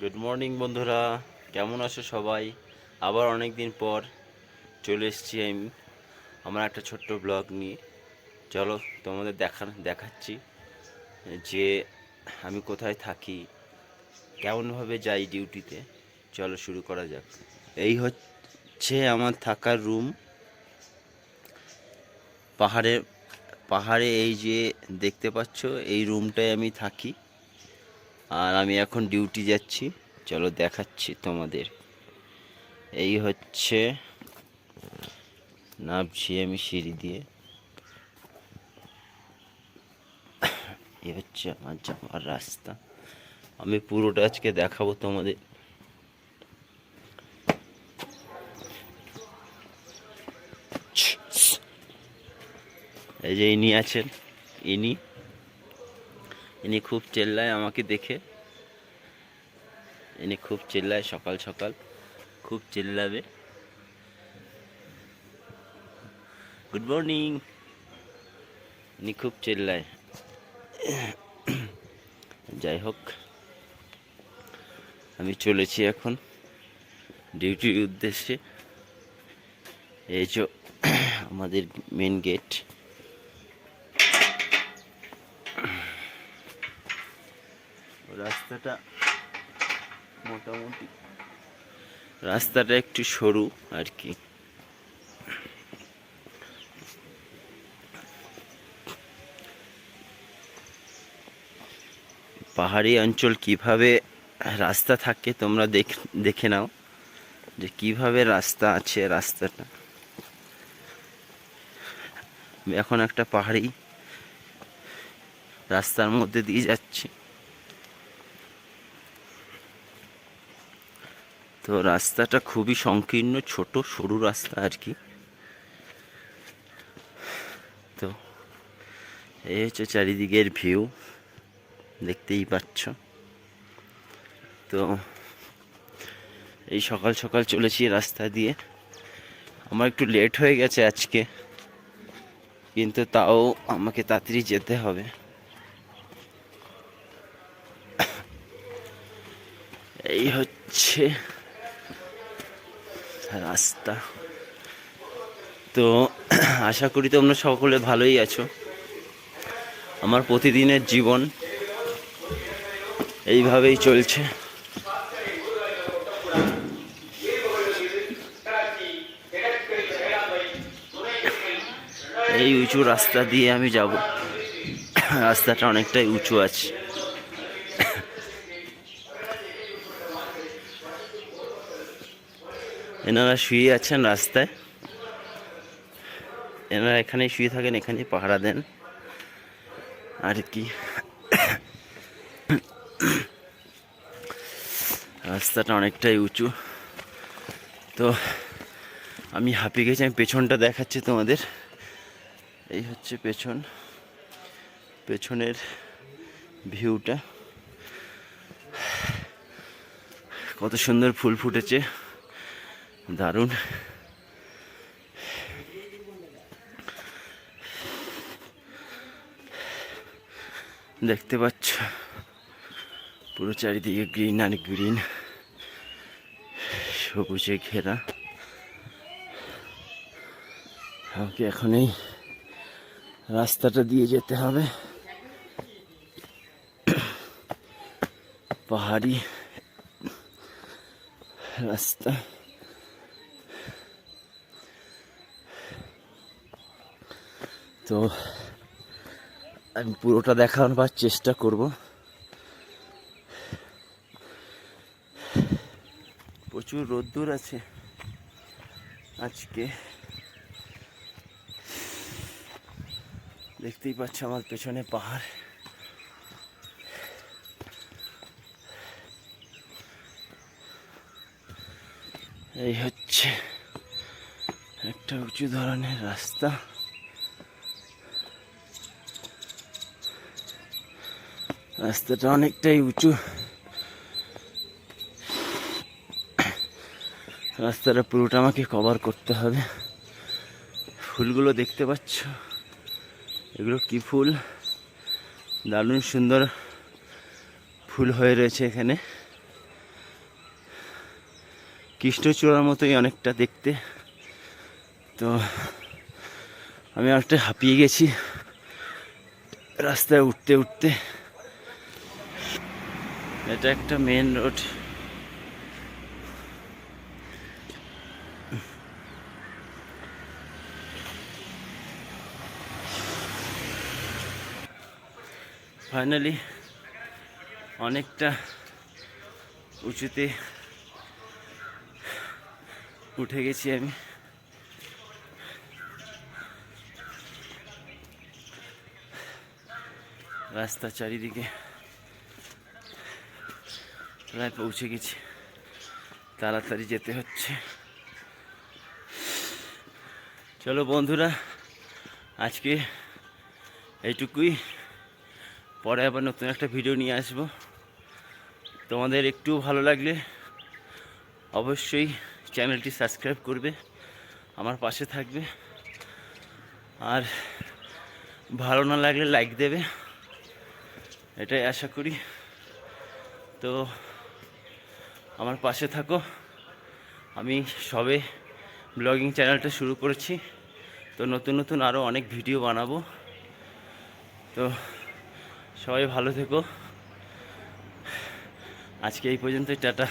Good morning বন্ধুরা। কেমন আছো সবাই? আবার অনেক দিন পর চলে এসেছি আমি আমার একটা ছোট্ট ব্লগ নিয়ে। চলো তোমাদের দেখা, দেখাচ্ছি যে আমি কোথায় থাকি, কেমনভাবে যাই ডিউটিতে চলো শুরু করা যাক। এই হচ্ছে আমার থাকার রুম পাহাড়ে পাহাড়ে এই যে দেখতে পাচ্ছ, এই রুমটায় আমি থাকি। আর আমি এখন ডিউটি যাচ্ছি। চলো দেখাচ্ছি তোমাদের। এই হচ্ছে নামছি আমি সিঁড়ি দিয়ে। এই হচ্ছে আমার যাওয়ার রাস্তা। আমি পুরোটা আজকে দেখাবো তোমাদের। এই যে ইনি আছেন। ইনি ইনি খুব চেল্লায় আমাকে দেখে। ইনি খুব চেল্লায় সকাল সকাল, খুব চেল্লাবে। গুড মর্নিং ইনি খুব চেল্লায়। যাই হোক, আমি চলেছি এখন ডিউটির উদ্দেশ্যে। এই যে আমাদের মেন গেট রাস্তাটা মোটামুটি। রাস্তাটা একটু সরু আর কি। পাহাড়ি অঞ্চল কীভাবে রাস্তা থাকে তোমরা দেখ নাও যে কীভাবে রাস্তা আছে রাস্তাটা। এখন একটা পাহাড়ি রাস্তার মধ্যে দিয়ে যাচ্ছি। তো রাস্তাটা খুবই সংকীর্ণ, ছোট, সরু রাস্তা আর কি। তো এই হচ্ছে চারিদিকের ভিউ, দেখতেই পাচ্ছ। তো এই সকাল সকাল চলেছি রাস্তা দিয়ে। আমার একটু লেট হয়ে গেছে আজকে, কিন্তু তাও আমাকে তাড়াতাড়ি যেতে হবে। এই হচ্ছে রাস্তা। তো আশা করি তোমরা সকলে ভালোই আছো। আমার প্রতিদিনের জীবন এইভাবেই চলছে। এই উঁচু রাস্তা দিয়ে আমি যাব। রাস্তাটা অনেকটাই উঁচু আছে। এনারা শুয়ে আছেন রাস্তায়। এনারা এখানে শুয়ে থাকেন এখানে পাহারা দেন। আর কি। রাস্তাটা অনেকটাই উঁচু। তো আমি হাঁপিয়ে গেছি, আমি পেছনটা দেখাচ্ছি তোমাদের। এই হচ্ছে পেছন। পেছনের ভিউটা। কত সুন্দর ফুল ফুটেছে। দারুণ। দেখতে পাচ্ছ, পুরো চারিদিকে গ্রিন আর গ্রিন। সবুজে ঘেরা। আমাকে এখন এই রাস্তাটা দিয়ে যেতে হবে। পাহাড়ি রাস্তা। তো আমি পুরোটা দেখানোর চেষ্টা করব। প্রচুর রোদ্দুর আছে আজকে। দেখতেই পাচ্ছ আমার পেছনে পাহাড়। এই হচ্ছে একটা উঁচু ধরনের রাস্তা। রাস্তাটা অনেকটাই উঁচু। রাস্তাটা পুরোটা আমাকে কভার করতে হবে। ফুলগুলো দেখতে পাচ্ছ? এগুলো কি ফুল? দারুণ সুন্দর ফুল হয়ে রয়েছে এখানে। কৃষ্ণচূড়ার মতোই অনেকটা দেখতে। তো আমি অনেকটা হাঁপিয়ে গেছি। রাস্তায় উঠতে উঠতে। এটা একটা মেন রোড ফাইনালি অনেকটা উঁচুতে উঠে গেছি আমি। রাস্তা চারিদিকে প্রায় পৌঁছে গেছি। তাড়াতাড়ি যেতে হচ্ছে। চলো বন্ধুরা, আজকে এইটুকুই। পরে আবার নতুন একটা ভিডিও নিয়ে আসব। তোমাদের একটু ভালো লাগলে অবশ্যই চ্যানেলটি সাবস্ক্রাইব করবে, আমার পাশে থাকবে। আর ভালো না লাগলে লাইক দেবে, এটাই আশা করি। তো আমার পাশে থাকো। আমি সবে ব্লগিং চ্যানেলটা শুরু করেছি। তো নতুন নতুন আরও অনেক ভিডিও বানাবো। তো সবাই ভালো থেকো। আজকে এই পর্যন্তই, টাটা।